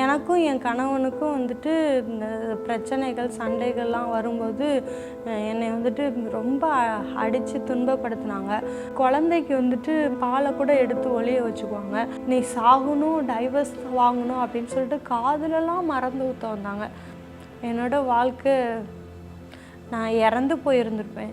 எனக்கும் என் கணவனுக்கும் வந்துட்டு இந்த பிரச்சனைகள் சண்டைகள்லாம் வரும்போது என்னை வந்துட்டு ரொம்ப அடித்து துன்பப்படுத்தினாங்க. குழந்தைக்கு வந்துட்டு பாலை கூட எடுத்து ஒளிய வச்சுக்குவாங்க. நீ சாகணும் டைவர்ஸ் வாங்கணும் அப்படின்னு சொல்லிட்டு காதுலலாம் மறந்து ஊற்ற வந்தாங்க. என்னோடய வாழ்க்கை நான் இறந்து போயிருந்திருப்பேன்.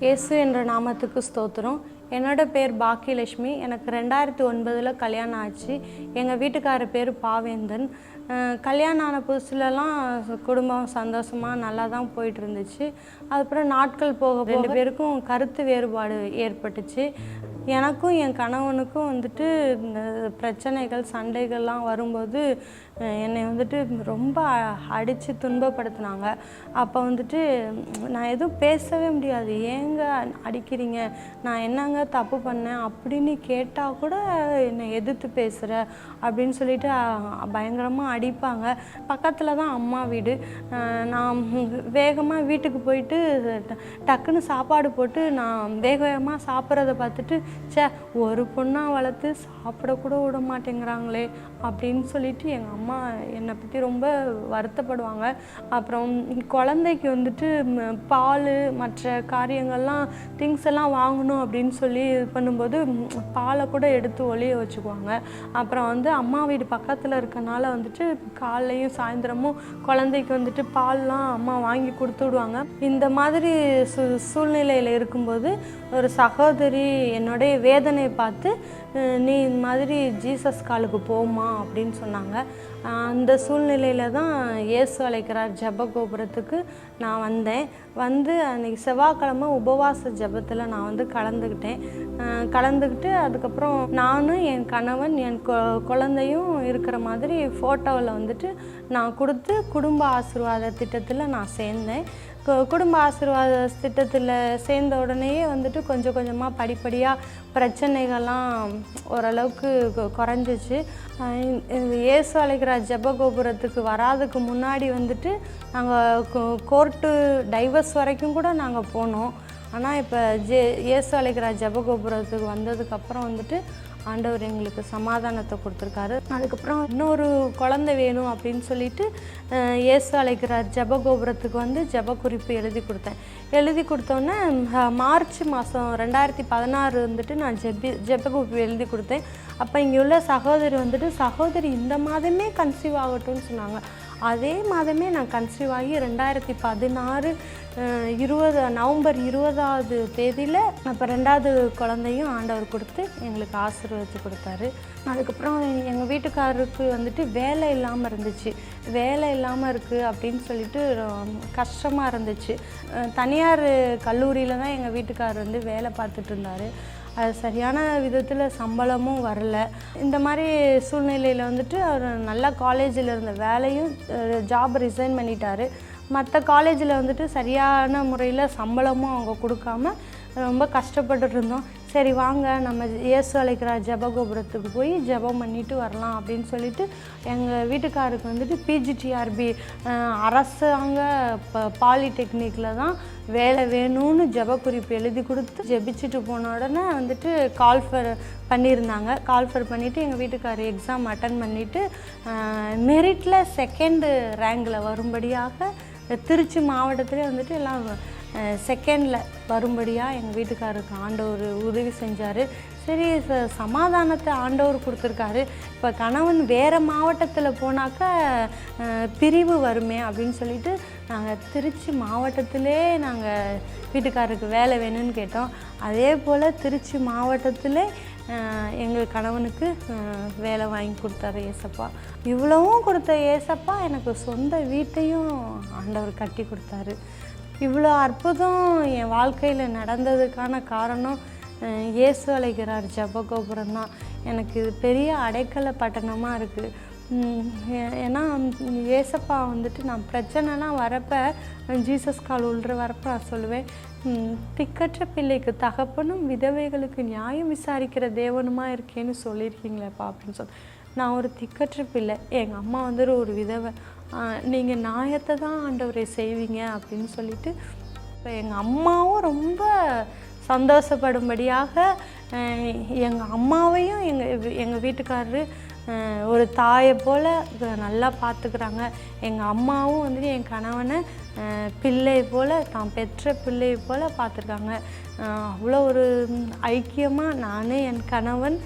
இயேசு என்ற நாமத்துக்கு ஸ்தோத்திரம். என்னோட பேர் பாக்கியலட்சுமி. எனக்கு ரெண்டாயிரத்தி ஒன்பதில் கல்யாணம் ஆச்சு. எங்கள் வீட்டுக்காரர் பேர் பாவேந்தன். கல்யாணம் ஆன புதுசுலலாம் குடும்பம் சந்தோஷமாக நல்லா தான் போயிட்டு இருந்துச்சு. அதுக்கப்புறம் நாட்கள் போக ரெண்டு பேருக்கும் கருத்து வேறுபாடு ஏற்பட்டுச்சு. எனக்கும் என் கணவனுக்கும் வந்துட்டு இந்த பிரச்சனைகள் சண்டைகள்லாம் வரும்போது என்னை வந்துட்டு ரொம்ப அடித்து துன்பப்படுத்தினாங்க. அப்போ வந்துட்டு நான் எதுவும் பேசவே முடியாது. ஏங்க அடிக்கிறீங்க? நான் என்னங்க தப்பு பண்ணேன்? அப்படின்னு கேட்டால் கூட என்னை எதிர்த்து பேசுகிற அப்படின்னு சொல்லிட்டு பயங்கரமாக அடிப்பாங்க. பக்கத்தில் தான் அம்மா வீடு. நான் வேகமாக வீட்டுக்கு போயிட்டு ட- டக்குன்னு சாப்பாடு போட்டு நான் வேக வேகமாக சாப்பிட்றத பார்த்துட்டு ச்சே ஒரு பொண்ணாக வளர்த்து சாப்பிடக்கூட விட மாட்டேங்கிறாங்களே. அப்படின்னு சொல்லிட்டு எங்கள் அம்மா என்னை பற்றி ரொம்ப வருத்தப்படுவாங்க. அப்புறம் குழந்தைக்கு வந்துட்டு பால் மற்ற காரியங்கள்லாம் திங்ஸ் எல்லாம் வாங்கணும் அப்படின்னு சொல்லி இது பண்ணும்போது பாலை கூட எடுத்து ஒளிய வச்சுக்குவாங்க. அப்புறம் வந்து அம்மா வீடு பக்கத்தில் இருக்கனால வந்துட்டு காலையும் சாயந்தரமும் குழந்தைக்கு வந்துட்டு பால்லாம் அம்மா வாங்கி கொடுத்து விடுவாங்க. இந்த மாதிரி சூ சூழ்நிலையில் இருக்கும்போது ஒரு சகோதரி என்னுடைய வேதனையை பார்த்து நீ இந்த மாதிரி ஜீசஸ் காலுக்கு போமா அப்படின்னு சொன்னாங்க. அந்த சூழ்நிலையில் தான் இயேசு அழைக்கிறார் ஜெப கோபுரத்துக்கு நான் வந்தேன். வந்து அன்றைக்கி செவ்வாய்க்கிழமை உபவாச ஜெபத்தில் நான் வந்து கலந்துக்கிட்டேன். கலந்துக்கிட்டு அதுக்கப்புறம் நானும் என் கணவன் என் கொ- குழந்தையும் இருக்கிற மாதிரி ஃபோட்டோவில் வந்துட்டு நான் கொடுத்து குடும்ப ஆசீர்வாத திட்டத்தில் நான் சேர்ந்தேன். குடும்ப ஆசீர்வாத திட்டத்தில் சேர்ந்த உடனேயே வந்துட்டு கொஞ்சம் கொஞ்சமாக படிப்படியாக பிரச்சனைகள்லாம் ஓரளவுக்கு கொ- குறைஞ்சிச்சு. இயேசு அழைக்கிற ஜெப கோபுரத்துக்கு வராதுக்கு முன்னாடி வந்துட்டு நாங்கள் கோர்ட்டு டைவர்ஸ் வரைக்கும் கூட நாங்கள் போனோம். ஆனால் இப்போ ஜே இயேசு அழைக்கிற ஜெப கோபுரத்துக்கு வந்ததுக்கப்புறம் வந்துட்டு ஆண்டவர் எங்களுக்கு சமாதானத்தை கொடுத்துருக்காரு. அதுக்கப்புறம் இன்னொரு குழந்தை வேணும் அப்படின்னு சொல்லிட்டு இயேசு அழைக்கிறார். ஜெப கோபுரத்துக்கு வந்து ஜெப குறிப்பு எழுதி கொடுத்தேன். எழுதி கொடுத்தோன்னே மார்ச் மாதம் ரெண்டாயிரத்தி பதினாறு வந்துட்டு நான் ஜெபி ஜெப குறிப்பு எழுதி கொடுத்தேன். அப்போ இங்கே உள்ள சகோதரி வந்துட்டு சகோதரி இந்த மாதமே கன்சீவ் ஆகட்டும்னு சொன்னாங்க. அதே மாதமே நான் கன்சீவ் ஆகி ரெண்டாயிரத்தி பதினாறு இருபது நவம்பர் இருபதாவது தேதியில் அப்போ ரெண்டாவது குழந்தையும் ஆண்டவர் கொடுத்து எங்களுக்கு ஆசீர்வதித்து கொடுத்தாரு. அதுக்கப்புறம் எங்கள் வீட்டுக்காரருக்கு வந்துட்டு வேலை இல்லாமல் இருந்துச்சு. வேலை இல்லாமல் இருக்குது அப்படின்னு சொல்லிட்டு கஷ்டமாக இருந்துச்சு. தனியார் கல்லூரியில் தான் எங்கள் வீட்டுக்காரர் வந்து வேலை பார்த்துட்டு இருந்தார். அது சரியான விதத்தில் சம்பளமும் வரல. இந்த மாதிரி சூழ்நிலையில் வந்துட்டு அவர் நல்ல காலேஜில் இருந்த வேலையும் ஜாப் ரிசைன் பண்ணிட்டார். மற்ற காலேஜில் வந்துட்டு சரியான முறையில் சம்பளமும் அவங்க கொடுக்காம ரொம்ப கஷ்டப்பட்டுட்டு இருந்தோம். சரி வாங்க. நம்ம இயேசு அழைக்கிற ஜபகோபுரத்துக்கு போய் ஜெபம் பண்ணிட்டு வரலாம் அப்படின்னு சொல்லிட்டு எங்கள் வீட்டுக்காருக்கு வந்துட்டு பிஜிடிஆர்பி அரசாங்க ப பாலிடெக்னிக்கில் தான் வேலை வேணும்னு ஜெப குறிப்பு எழுதி கொடுத்து ஜெபிச்சுட்டு போன உடனே வந்துட்டு கால்ஃபர் பண்ணியிருந்தாங்க. கால்ஃபர் பண்ணிவிட்டு எங்கள் வீட்டுக்கார் எக்ஸாம் அட்டன் பண்ணிவிட்டு மெரிட்டில் செகண்டு ரேங்கில் வரும்படியாக திருச்சி மாவட்டத்திலே வந்துட்டு எல்லாம் செகண்டில் வரும்படியாக எங்கள் வீட்டுக்காரருக்கு ஆண்டவர் உதவி செஞ்சார். சரி ச- சமாதானத்தை ஆண்டவர் கொடுத்துருக்காரு. இப்போ கணவன் வேறு மாவட்டத்தில் போனாக்கா பிரிவு வருமே அப்படின்னு சொல்லிட்டு நாங்கள் திருச்சி மாவட்டத்திலே நாங்கள் வீட்டுக்காரருக்கு வேலை வேணும்னு கேட்டோம். அதே போல் திருச்சி மாவட்டத்திலே எங்கள் கணவனுக்கு வேலை வாங்கி கொடுத்தாரு ஏசப்பா. இவ்வளவும் கொடுத்த ஏசப்பா எனக்கு சொந்த வீட்டையும் ஆண்டவர் கட்டி கொடுத்தாரு. இவ்வளோ அற்புதம் என் வாழ்க்கையில் நடந்ததுக்கான காரணம் இயேசு அழைக்கிறார் ஜபகோபுரம் தான். எனக்கு இது பெரிய அடைக்கல பட்டணமாக இருக்குது ஏன்னா இயேசப்பா ஏசப்பா வந்துட்டு நான் பிரச்சனைலாம் வரப்போ ஜீசஸ் கால் உள்ள வரப்போ நான் சொல்லுவேன் திக்கற்ற பிள்ளைக்கு தகப்பனும் விதவைகளுக்கு நியாயம் விசாரிக்கிற தேவனுமா இருக்கேன்னு சொல்லியிருக்கீங்களேப்பா அப்படின்னு சொல்லி நான் ஒரு திக்கற்ற பிள்ளை. எங்கள் அம்மா வந்துட்டு ஒரு விதவை. நீங்கள் நியாயத்தை தான் ஆண்டவரை செய்வீங்க அப்படின்னு சொல்லிட்டு இப்போ எங்கள் அம்மாவும் ரொம்ப சந்தோஷப்படும்படியாக எங்கள் அம்மாவையும் எங்கள் எங்கள் வீட்டுக்காரரு ஒரு தாயை போல் நல்லா பார்த்துக்கிறாங்க. எங்கள் அம்மாவும் வந்துட்டு என் கணவனை பிள்ளை போல் தான் பெற்ற பிள்ளை போல் பார்த்துருக்காங்க. அவ்வளோ ஒரு ஐக்கியமாக நான் என் கணவன்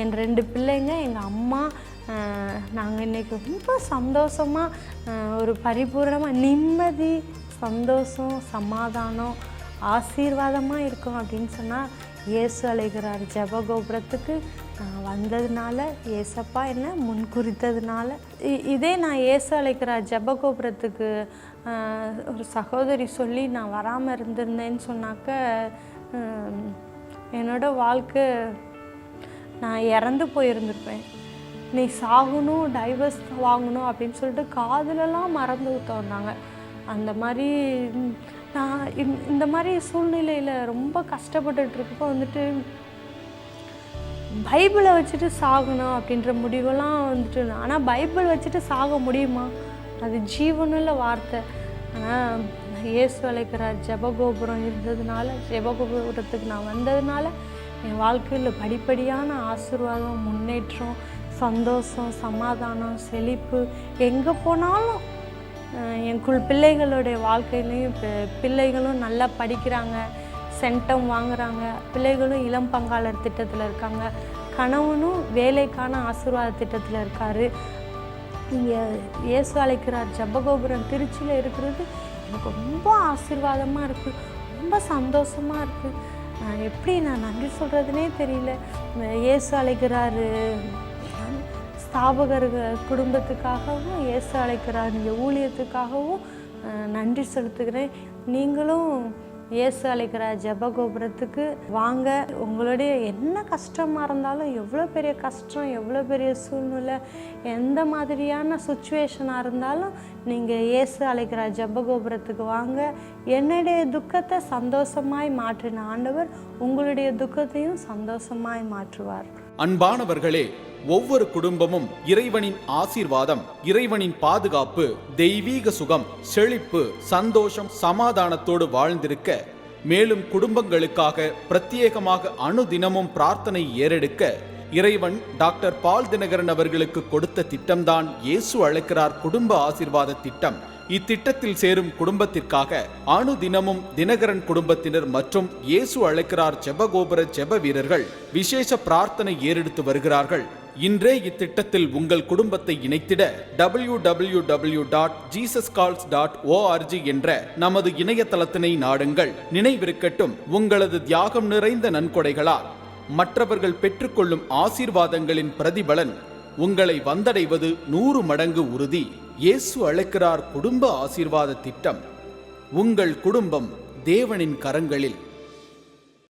என் ரெண்டு பிள்ளைங்க எங்கள் அம்மா நாங்கள் இன்றைக்கி ரொம்ப சந்தோஷமாக ஒரு பரிபூர்ணமாக நிம்மதி சந்தோஷம் சமாதானம் ஆசீர்வாதமாக இருக்கும் அப்படின்னு சொன்னால் இயேசு அழைக்கிறார் ஜெபகோபுரத்துக்கு. நான் வந்ததுனால ஏசப்பா என்ன முன்குறித்ததுனால. இ- இதே நான் இயேசு அழைக்கிறார் ஜப கோபுரத்துக்கு ஒரு சகோதரி சொல்லி நான் வராமல் இருந்திருந்தேன்னு சொன்னாக்க என்னோட வாழ்க்கை நான் இறந்து போயிருந்திருப்பேன். நீ சாகணும் டைவர்ஸ் வாங்கணும் அப்படின்னு சொல்லிட்டு காதுலலாம் மறந்து ஊற்ற வந்தாங்க. அந்த மாதிரி நான் இந்த- இந்த மாதிரி சூழ்நிலையில் ரொம்ப கஷ்டப்பட்டுட்ருக்கப்போ வந்துட்டு பைபிளை வச்சுட்டு சாகணும் அப்படின்ற முடிவெல்லாம் வந்துட்டு ஆனால் பைபிள் வச்சுட்டு சாக முடியுமா? அது ஜீவனுள்ள வார்த்தை. ஆனால் இயேசு அழைக்கிறார் ஜெபகோபுரம் இருந்ததுனால ஜெபகோபுரத்துக்கு நான் வந்ததுனால என் வாழ்க்கையில் படிப்படியான ஆசீர்வாதம் முன்னேற்றம் சந்தோஷம் சமாதானம் செழிப்பு. எங்கே போனாலும் என் குள் பிள்ளைகளுடைய வாழ்க்கையிலையும் பிள்ளைகளும் நல்லா படிக்கிறாங்க சென்டம் வாங்குறாங்க பிள்ளைகளும் இளம் பங்காளர் திட்டத்தில் இருக்காங்க. கணவனும் வேலைக்கான ஆசீர்வாத திட்டத்தில் இருக்கார். இங்கே இயேசு அழைக்கிறார் ஜப்பகோபுரம் திருச்சியில் இருக்கிறது எனக்கு ரொம்ப ஆசீர்வாதமாக இருக்குது ரொம்ப சந்தோஷமாக இருக்குது எப்படி நான் நன்றி சொல்கிறதுனே தெரியல. இயேசு அழைக்கிறாரு. ஸ்தாபகர்கள் குடும்பத்துக்காகவும் இயேசு அழைக்கிறார். இந்த ஊழியத்துக்காகவும் நன்றி செலுத்துகிறேன். நீங்களும் இயேசு அழைக்கிற ஜெபகோபுரத்துக்கு வாங்க. உங்களுடைய என்ன கஷ்டமாக இருந்தாலும் எவ்வளோ பெரிய கஷ்டம் எவ்வளோ பெரிய சூழ்நிலை எந்த மாதிரியான சுச்சுவேஷனாக இருந்தாலும் நீங்கள் இயேசு அழைக்கிற ஜெபகோபுரத்துக்கு வாங்க. என்னுடைய துக்கத்தை சந்தோஷமாய் மாற்றின ஆண்டவர் உங்களுடைய துக்கத்தையும் சந்தோஷமாய் மாற்றுவார். அன்பானவர்களே ஒவ்வொரு குடும்பமும் இறைவனின் ஆசீர்வாதம் இறைவனின் பாதுகாப்பு தெய்வீக சுகம் செழிப்பு சந்தோஷம் சமாதானத்தோடு வாழ்ந்திருக்க மேலும் குடும்பங்களுக்காக பிரத்யேகமாக அணுதினமும் பிரார்த்தனை ஏறெடுக்க இறைவன் டாக்டர் பால் தினகரன் அவர்களுக்கு கொடுத்த திட்டம்தான் இயேசு அழைக்கிறார் குடும்ப ஆசீர்வாத திட்டம். இத்திட்டத்தில் சேரும் குடும்பத்திற்காக அணு தினமும் தினகரன் குடும்பத்தினர் மற்றும் இயேசு அழைக்கிறார் ஜெபகோபுர ஜெப வீரர்கள் விசேஷ பிரார்த்தனை ஏறெடுத்து வருகிறார்கள். இன்றே இத்திட்டத்தில் உங்கள் குடும்பத்தை இணைத்திட W W W dot Jesus calls dot ORG என்ற நமது இணையதளத்தினை நாடுங்கள். நினைவிருக்கட்டும் உங்களது தியாகம் நிறைந்த நன்கொடைகளால். மற்றவர்கள் பெற்றுக்கொள்ளும் ஆசீர்வாதங்களின் பிரதிபலன் உங்களை வந்தடைவது நூறு மடங்கு உறுதி. இயேசு அழைக்கிறார் குடும்ப ஆசீர்வாத திட்டம். உங்கள் குடும்பம் தேவனின் கரங்களில்.